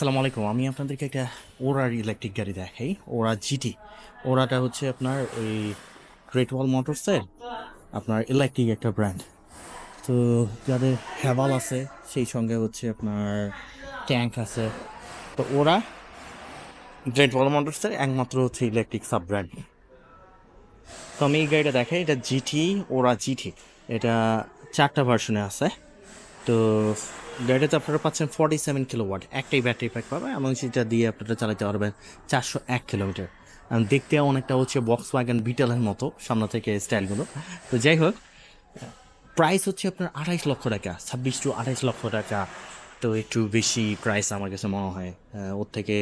আসসালামু আলাইকুম। আমি আপনাদেরকে একটা ওরার ইলেকট্রিক গাড়ি দেখাই ওরা জিটি ওরাটা হচ্ছে আপনার ওই গ্রেট ওয়াল মোটরসের আপনার ইলেকট্রিক একটা ব্র্যান্ড তো যাদের হ্যাভাল আছে, সেই সঙ্গে হচ্ছে আপনার ট্যাঙ্ক আছে। তো ওরা গ্রেট ওয়াল মোটরসের একমাত্র হচ্ছে ইলেকট্রিক সাব ব্র্যান্ড তো আমি এই গাড়িটা দেখাই, এটা জিটি ওরা জিটি এটা চারটা ভার্সনে আছে। তো গাড়িটাতে আপনারা পাচ্ছেন ফর্টি সেভেন কিলো ওয়াট একটাই ব্যাটারি প্যাক পাবেন এবং সেটা দিয়ে আপনারা চালাতে পারবেন চারশো এক কিলোমিটার দেখতে অনেকটা হচ্ছে বক্স ওয়াগন বিটেলের মতো সামনে থেকে স্টাইলগুলো তো যাই হোক প্রাইস হচ্ছে আপনার আঠাইশ লক্ষ টাকা, ছাব্বিশ টু আঠাইশ লক্ষ টাকা। তো একটু বেশি প্রাইস আমার কাছে মনে হয়। ওর থেকে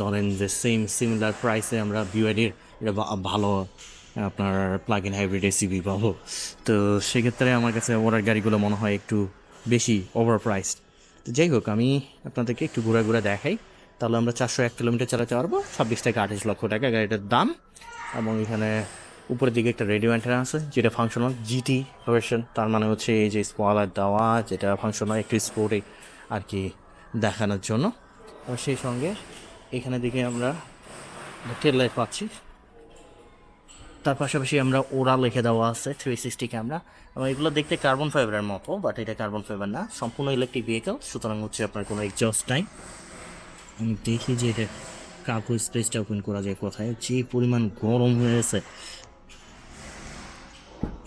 ধরেন যে সেম সিমিলার প্রাইসে আমরা বিওয়াইডির এটা ভালো আপনার প্লাগ ইন হাইব্রিড এসিবি পাবো। তো সেক্ষেত্রে আমার কাছে ওরার গাড়িগুলো মনে হয় একটু বেশি ওভার প্রাইসড তো যাই হোক, আমি আপনাদেরকে একটু ঘুরে ঘুরে দেখাই। তাহলে আমরা চারশো এক কিলোমিটার চালাতে পারব, ছাব্বিশ থেকে আঠাশ লক্ষ টাকা গাড়িটার দাম। এবং এখানে উপরের দিকে একটা রেডিও অ্যান্টেনা আছে, যেটা ফাংশনাল জিটি ভার্সন তার মানে হচ্ছে এই যে স্পলার দেওয়া, যেটা ফাংশনাল একটু স্পোর্টে আর কি দেখানোর জন্য। সেই সঙ্গে এখানে দিকে আমরা টেল লাইট পাচ্ছি। তার পাশাপাশি আমরা ওরা লিখে দেওয়া আছে থ্রি সিক্সটি ক্যামেরা এবং এগুলো দেখতে কার্বন ফাইবারের মতো বাট এটা কার্বন ফাইবার না। সম্পূর্ণ ইলেকট্রিক ভেহিকেল সুতরাং হচ্ছে আপনার কোনো এক্সস্ট নাই। আমি দেখি যে এটা কাপড় স্পেসটা ওপেন করা যায় কোথায়। যে পরিমাণ গরম হয়ে গেছে।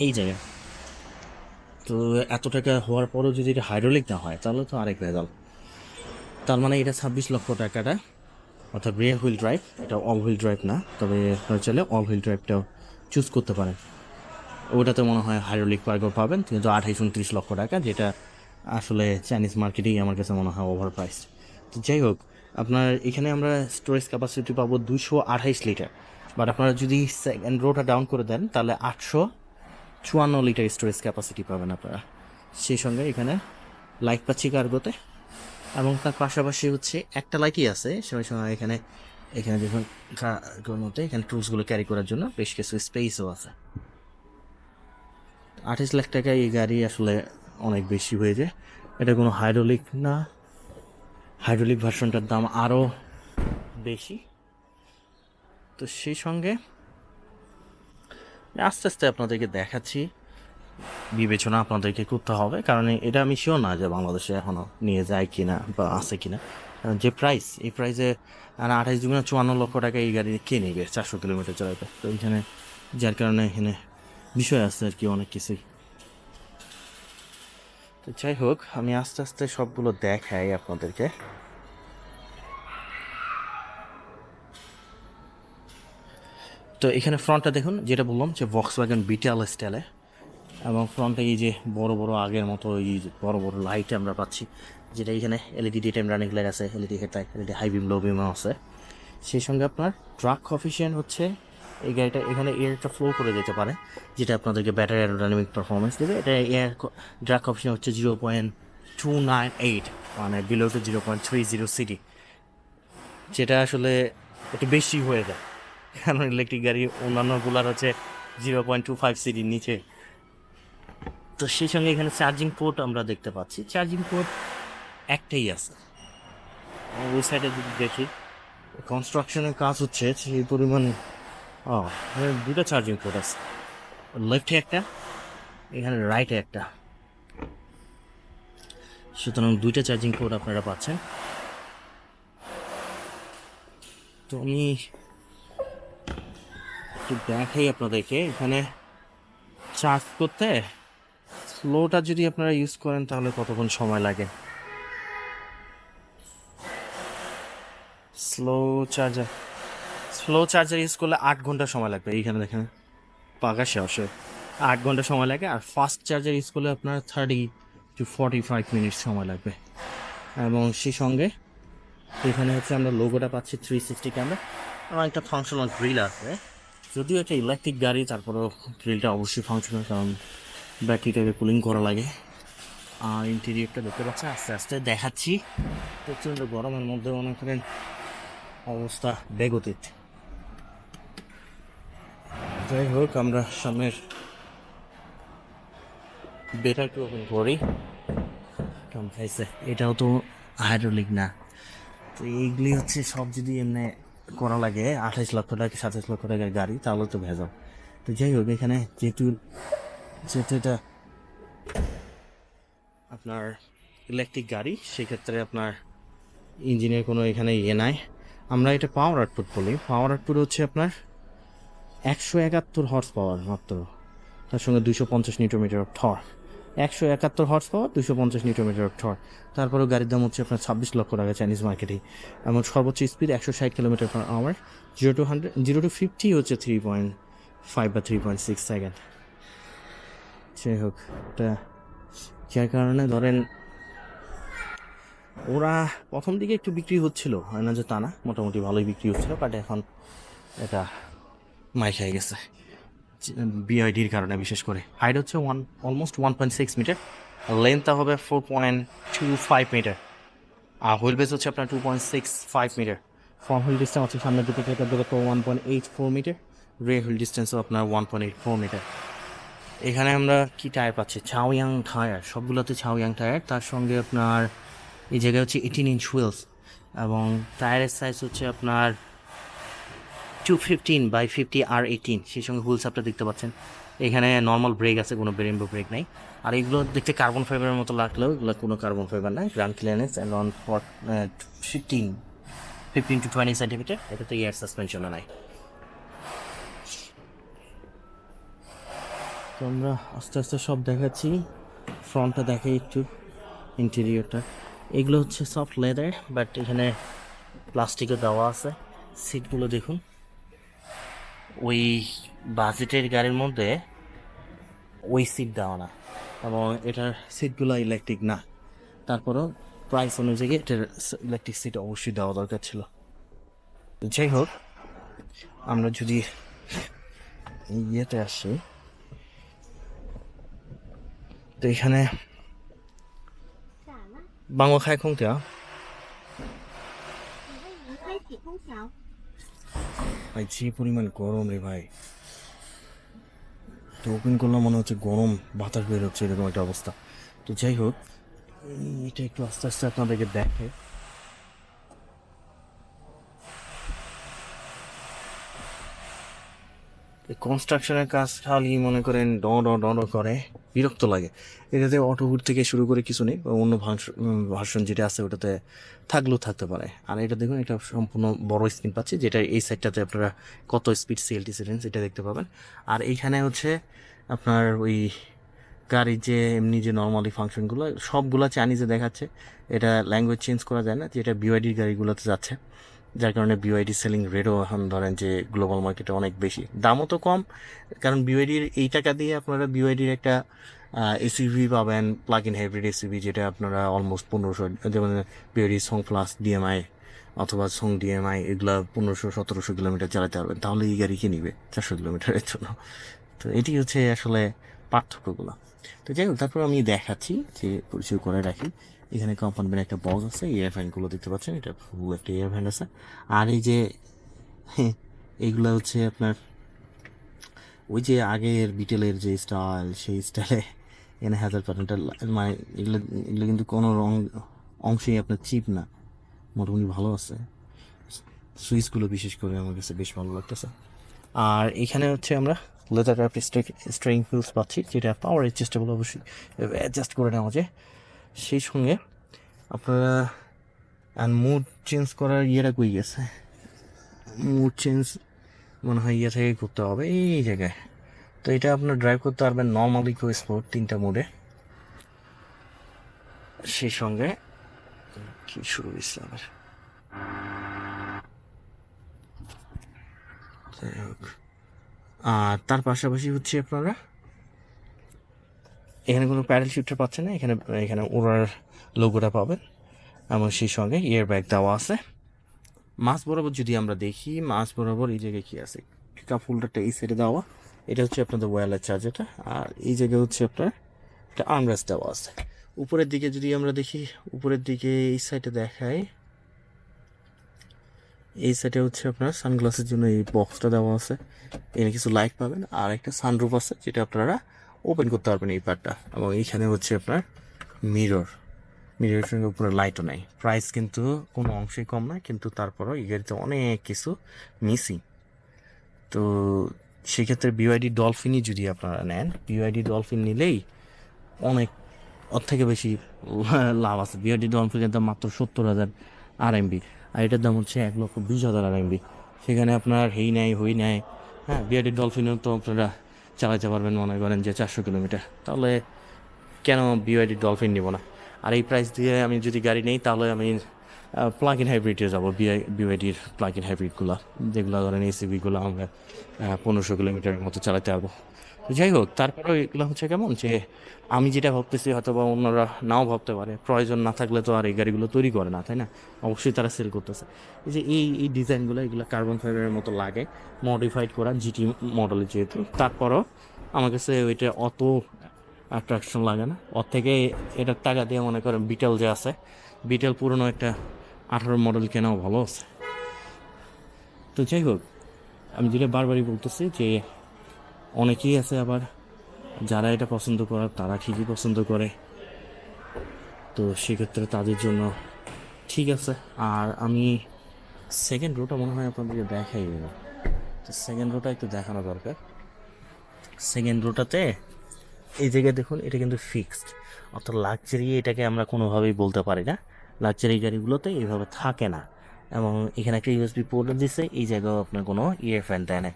এই জায়গায়। তো এত টাকা হওয়ার পরও যদি এটা হাইড্রোলিক না হয়, তাহলে তো আরেক ভেজাল তার মানে এটা ছাব্বিশ লক্ষ টাকাটা, অর্থাৎ রিয়ার হুইল ড্রাইভ এটা অল হুইল ড্রাইভ না, তবে চাইলে অল হুইল ড্রাইভটাও চুজ করতে পারেন। ওটাতে মনে হয় হাইড্রোলিক পার্গর পাবেন, কিন্তু আঠাইশ উনত্রিশ লক্ষ টাকা, যেটা আসলে চাইনিজ মার্কেটেই আমার কাছে মনে হয় ওভার প্রাইস তো যাই হোক, আপনার এখানে আমরা স্টোরেজ ক্যাপাসিটি পাবো দুশো আঠাইশ লিটার বাট আপনারা যদি সেকেন্ড রোটা ডাউন করে দেন, তাহলে আটশো চুয়ান্ন লিটার স্টোরেজ ক্যাপাসিটি পাবেন আপনারা। সেই সঙ্গে এখানে লাইট পাচ্ছি কার্গোতে এবং তার পাশাপাশি হচ্ছে একটা লাইটই আছে সেই সময় এখানে এখানে কার্গোর মধ্যে এখানে টুলসগুলো ক্যারি করার জন্য বেশ কিছু স্পেসও আছে। আঠাশ লাখ টাকায় এই গাড়ি আসলে অনেক বেশি হয়ে যায়। এটা কোনো হাইড্রোলিক না। হাইড্রোলিক ভার্সনটার দাম আরও বেশি। তো সেই সঙ্গে আস্তে আস্তে আপনাদেরকে দেখাচ্ছি। বিবেচনা আপনাদেরকে করতে হবে, কারণ এটা আমি শিওর না যে বাংলাদেশে এখনও নিয়ে যায় কিনা বা আছে কিনা। যে প্রাইস এই প্রাইসে আঠাইশ দুগুণে চুয়ান্ন লক্ষ টাকা এই গাড়ি কে নেবে? চারশো কিলোমিটার চালাতে। তো এখানে, যার কারণে এখানে বিষয় আছে আর কি অনেক কিছুই। তো যাই হোক, আমি আস্তে আস্তে সবগুলো দেখাই আপনাদেরকে। তো এখানে ফ্রন্টটা দেখুন, যেটা বললাম যে বক্স ওয়াগন বিটাল স্টাইলে এবং ফ্রন্টে এই যে বড় বড় আগের মতো, এই বড় বড় লাইট আমরা পাচ্ছি। যেটা এখানে LED daytime running light আছে LED headlight LED high beam low বিমও আছে। সেই সঙ্গে আপনার ট্রাক কফিসিয়েন্ট হচ্ছে, এই গাড়িটা এখানে এয়ারটা ফ্লো করে যেতে পারে, যেটা আপনাদেরকে ব্যাটারি অ্যারোডাইনামিক পারফরমেন্স দেবে। এটা এয়ার ড্রাক কফিসিয়েন্ট হচ্ছে zero point two nine eight মানে below two zero point three zero city যেটা আসলে একটু বেশি হয়ে যায়। কারণ ইলেকট্রিক গাড়ি অন্যান্যগুলার হচ্ছে জিরো পয়েন্ট টু ফাইভ সিটির নিচে। তো সেই সঙ্গে এখানে চার্জিং পোর্ট আমরা দেখতে পাচ্ছি। চার্জিং পোর্ট একটাই আছে। ওই সাইডে যদি দেখি কনস্ট্রাকশনের কাজ হচ্ছে সেই পরিমাণ। ও দুটো চার্জিং পোর্ট আছে। লেফটে একটা, এখানে রাইটে একটা। সুতরাং দুইটা চার্জিং পোর্ট আপনারা পাচ্ছেন। তো আমি একটু দেখাই আপনাদেরকে, এখানে চার্জ করতে স্লোটা যদি আপনারা ইউজ করেন তাহলে কতক্ষণ সময় লাগে? Slow charger slow charger use করলে আট ঘণ্টা সময় লাগবে। এইখানে দেখেন, পাকা শেষ আট ঘণ্টা সময় লাগে আর ফাস্ট চার্জার ইউজ করলে আপনার thirty two forty five minute সময় লাগবে। এবং সেই সঙ্গে এখানে হচ্ছে আমরা লোগোটা পাচ্ছি থ্রি সিক্সটি ক্যামেরা এবং একটা ফাংশনাল গ্রিল আছে। যদিও একটা ইলেকট্রিক গাড়ি, তারপরেও গ্রিলটা অবশ্যই ফাংশনাল কারণ ব্যাটারিটাকে কুলিং করা লাগে। আর ইন্টেরিয়রটা দেখতে পাচ্ছি আস্তে আস্তে দেখাচ্ছি। প্রচণ্ড গরমের মধ্যে মনে করেন অবস্থা বেগতিত যাই হোক, আমরা সামনের বেটারকে ওপেন করি। খাইছে এটাও তো হাইড্রোলিক না। তো এইগুলি হচ্ছে সব যদি এমনি করা লাগে, আঠাইশ লক্ষ টাকা, সাতাইশ লক্ষ টাকার গাড়ি, তাহলে তো ভেজাল। তো যাই হোক, এখানে যেহেতু যেহেতু এটা আপনার ইলেকট্রিক গাড়ি, সেক্ষেত্রে আপনার ইঞ্জিনের কোনো এখানে ইয়ে নাই। আমরা এটা পাওয়ার আউটপুট বলি। পাওয়ার আউটপুট হচ্ছে আপনার একশো একাত্তর হর্স পাওয়ার মাত্র। তার সঙ্গে দুশো পঞ্চাশ নিউটোমিটার অফ থর একশো একাত্তর হর্স পাওয়ার দুশো পঞ্চাশ নিউটোমিটার অফ থর তারপরেও গাড়ির দাম হচ্ছে আপনার ছাব্বিশ লক্ষ টাকা চাইনিজ মার্কেটে এবং সর্বোচ্চ স্পিড একশো ষাট kilometre per hour zero to hundred zero to fifty হচ্ছে থ্রি পয়েন্ট ফাইভ বা থ্রি পয়েন্ট সিক্স সেকেন্ড যাই হোক, এটা যার কারণে ধরেন ওরা প্রথম দিকে একটু বিক্রি হচ্ছিল। না যে তা না, মোটামুটি ভালোই বিক্রি হচ্ছিল বাট এখন এটা মাই খেয়ে গেছে। বিআইডির কারণে বিশেষ করে। হাইট হচ্ছে one almost one point six metre লেন্থটা হবে four point two five metre আর হুইল বেস হচ্ছে আপনার two point six five metre front wheel distance হচ্ছে সামনের দুটো থেকে one point eight four metre rear wheel ডিস্টেন্সও আপনার one point eight four metre এখানে আমরা কি টায়ার পাচ্ছি? ছাওয়াং টায়ার সবগুলোতে ছাওয়াং টায়ার তার সঙ্গে আপনার এই জায়গায় হচ্ছে এইটিন ইঞ্চ হুইলস এবং টায়ারের সাইজ হচ্ছে আপনার two fifteen by fifty R eighteen সেই সঙ্গে হুইলস আপনারা দেখতে পাচ্ছেন। এখানে নর্মাল ব্রেক আছে, কোনো বেরেম্বো ব্রেক নাই। আর এগুলো দেখতে কার্বন ফাইবারের মতো লাগলেও এগুলো কোনো কার্বন ফাইবার নাই ground clearance and on for fifteen fifteen two twenty centimetre এটাতে এয়ার সাসপেনশনও নাই। তো আমরা আস্তে আস্তে সব দেখাচ্ছি ফ্রন্টটা দেখাই একটু ইন্টেরিয়রটা এগুলো হচ্ছে সফট লেদার বাট এখানে প্লাস্টিকও দেওয়া আছে। সিটগুলো দেখুন। ওই বাজেটের গাড়ির মধ্যে ওই সিট দেওয়া না, এবং এটার সিটগুলো ইলেকট্রিক না। তারপরেও প্রাইস অনুযায়ী এটার ইলেকট্রিক সিট অবশ্যই দেওয়া দরকার ছিল। যাই হোক, আমরা যদি ইয়েতে আসি, তো এখানে বাংলা খায় খোংটা 你可以开启空调。 ভাই যে পরিমাণ গরম রে ভাই তো ওপেন করলাম মনে হচ্ছে গরম বাতাস বের হচ্ছে এরকম একটা অবস্থা তো যাই হোক উম, এটা একটু আস্তে আস্তে আপনাদেরকে দেখে কনস্ট্রাকশনের কাজ খালি মনে করেন ড ড ড ড করে বিরক্ত লাগে। এটাতে অটোহুড থেকে শুরু করে কিছু নেই, অন্য ভার্সন যেটা আছে ওটাতে থাকলেও থাকতে পারে। আর এটা দেখুন, এটা সম্পূর্ণ বড় স্ক্রিন পাচ্ছি, যেটা এই সাইডটাতে আপনারা কত স্পিড সিএলটি সিলেন্স এটা দেখতে পাবেন। আর এইখানে হচ্ছে আপনার ওই গাড়ির যে এমনি যে নর্মালি ফাংশনগুলো সবগুলো চাইনিজে দেখাচ্ছে। এটা ল্যাঙ্গুয়েজ চেঞ্জ করা যায় না, যেটা বিওয়াইডির গাড়িগুলোতে যাচ্ছে। যার কারণে বিওয়াইডি সেলিং রেটও এখন ধরেন যে গ্লোবাল মার্কেটে অনেক বেশি। দামও তো কম, কারণ বিওয়াইডির এই টাকা দিয়ে আপনারা বিওয়াইডির একটা এসইভি পাবেন প্লাগ ইন হাইব্রিড এসইভি যেটা আপনারা অলমোস্ট পনেরোশো, যেমন বিওয়াইডি সং প্লাস ডিএমআই অথবা সং ডিএমআই এগুলো পনেরোশো, সতেরোশো কিলোমিটার চালাতে পারবেন। তাহলে এই গাড়ি কে নিবে চারশো কিলোমিটারের জন্য। তো এটি হচ্ছে আসলে পার্থক্যগুলো। তো যাই হোক, তারপর আমি দেখাচ্ছি, যে পরিচয় করে রাখি। এখানে কোম্পানির একটা বক্স আছে এয়ার ফ্যানগুলো দেখতে পাচ্ছেন, এটা ফুল একটা এয়ার ফ্যান আছে। আর এই যে এইগুলো হচ্ছে আপনার, ওই যে আগের বিটেলের যে স্টাইল সেই স্টাইলে এনে হাজার প্যাটার্নটা মানে এগুলো এগুলো কিন্তু কোনো রং, অংশেই আপনার চিপ না। মোটামুটি ভালো আছে। সুইচগুলো বিশেষ করে আমার কাছে বেশ ভালো লাগতেছে। আর এখানে হচ্ছে আমরা লেদার টাইপ স্ট্রিং ফিলস পাচ্ছি, যেটা পাওয়ার অ্যাডজাস্টেবল অবশ্যই অ্যাডজাস্ট করে নেওয়া যায়। সেই সঙ্গে আপনারা, আর মুড চেঞ্জ করার ইয়েটা কই গেছে? মুড চেঞ্জ মনে হয় ইয়ে থেকে করতে হবে, এই জায়গায়। তো এটা আপনার ড্রাইভ করতে পারবেন নর্মাল ইকো স্পোর্ট তিনটা মোডে সেই সঙ্গে কি শুরু হয়েছে হোক। আর তার পাশাপাশি হচ্ছে আপনারা এখানে কোনো প্যাডেল শিফটার পাচ্ছেন না, এখানে এখানে ওড়ার লোগোটা পাবেন। এবং সেই সঙ্গে ইয়ার ব্যাগ দেওয়া আছে। মাছ বরাবর যদি আমরা দেখি, মাছ বরাবর এই জায়গায় কী আছে? কাপ হোল্ডারটা এই সাইডে দেওয়া। এটা হচ্ছে আপনাদের ওয়্যারলেস চার্জারটা আর এই জায়গায় হচ্ছে আপনার একটা আর্মরেস্ট দেওয়া আছে। উপরের দিকে যদি আমরা দেখি, উপরের দিকে এই সাইডে দেখাই এই সাইডে হচ্ছে আপনার সানগ্লাসের জন্য এই বক্সটা দেওয়া আছে। এখানে কিছু লাইট পাবেন। আর একটা সানরুফ আছে, যেটা আপনারা ওপেন করতে পারবেন এই পার্টটা। এবং এইখানে হচ্ছে আপনার মিরর মিররের সঙ্গে উপরে লাইটও নেই। প্রাইস কিন্তু কোনো অংশেই কম না, কিন্তু তারপরও এই গাড়িতে অনেক কিছু মিসিং তো সেক্ষেত্রে বিওআইডি ডলফিনই যদি আপনারা নেন বিওআইডি ডলফিন নিলেই অনেক, ওর থেকে বেশি লাভ আছে। বিওআইডি ডলফিনের দাম মাত্র সত্তর হাজার আর এমবি আর এটার দাম হচ্ছে এক লক্ষ বিশ হাজার আর এমবি সেখানে আপনার হেই নেয় হই নেয় হ্যাঁ বিওআইডি ডলফিনও তো আপনারা চালাতে পারবেন মনে করেন যে চারশো কিলোমিটার। তাহলে কেন বিওয়াইডি ডলফিন নিব না? আর এই প্রাইস দিয়ে আমি যদি গাড়ি নেই, তাহলে আমি প্লাগ ইন হাইব্রিডে যাব বিওয়াইডির প্লাগ ইন হাইব্রিডগুলো যেগুলো ধরেন এসিবিগুলো আমরা পনেরোশো কিলোমিটারের মতো চালাতে পারব। যাই হোক, তারপরেও এগুলো হচ্ছে কেমন যে আমি যেটা ভাবতেছি হয়তো বা অন্যরা নাও ভাবতে পারে। প্রয়োজন না থাকলে তো আর এই গাড়িগুলো তৈরি করে না, তাই না? অবশ্যই তারা সেল করতেছে। এই যে এই এই ডিজাইনগুলো, এগুলো কার্বন ফাইবারের মতো লাগে মডিফাইড করা জিটি মডেলের যেহেতু। তারপরও আমার কাছে ওইটা অত অ্যাট্রাকশন লাগে না। ওর থেকে এটার টাকা দিয়ে মনে করেন বিটেল যে আছে বিটেল পুরনো একটা আঠারো মডেল কেনাও ভালো আছে। তো যাই হোক, আমি যেটা বারবারই বলতেছি যে অনেকেই আছে আবার যারা এটা পছন্দ করে, তারা ঠিকই পছন্দ করে। তো সেক্ষেত্রে তাদের জন্য ঠিক আছে। আর আমি সেকেন্ড রোটা মনে হয় আপনাদেরকে দেখাই দেবো তো সেকেন্ড রোটা একটু দেখানো দরকার। সেকেন্ড রোটাতে এই জায়গায় দেখুন, এটা কিন্তু ফিক্সড অর্থাৎ লাক্সারি এটাকে আমরা কোনোভাবেই বলতে পারি না। লাক্সারি গাড়িগুলোতে এইভাবে থাকে না। এবং এখানে একটা ইউএসবি পোর্ট দিচ্ছে এই জায়গাও আপনার কোনো ইয়ে ফ্যান দেয় না।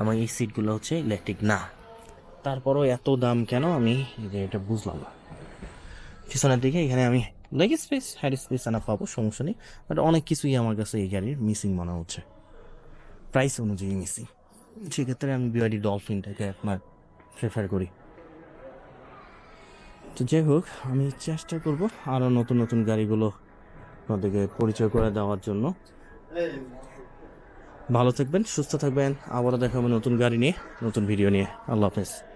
এবং এই সিটগুলো হচ্ছে ইলেকট্রিক না। তারপরও এত দাম কেন আমি যে এটা বুঝলাম না। পিছনের দিকে এখানে আমি লেগ স্পেস হ্যাড স্পেস আনা পাবো, সমস্যা নেই। বাট অনেক কিছুই আমার কাছে এই গাড়ির মিসিং মনে হচ্ছে। প্রাইস অনুযায়ী মিসিং সেক্ষেত্রে আমি বিআইডি ডলফিনটাকে আপনার প্রেফার করি। তো যাই হোক, আমি চেষ্টা করব আরও নতুন নতুন গাড়িগুলো আপনাদেরকে পরিচয় করে দেওয়ার জন্য। ভালো থাকবেন, সুস্থ থাকবেন। আবারও দেখা হবে নতুন গাড়ি নিয়ে, নতুন ভিডিও নিয়ে। আল্লাহ হাফেজ।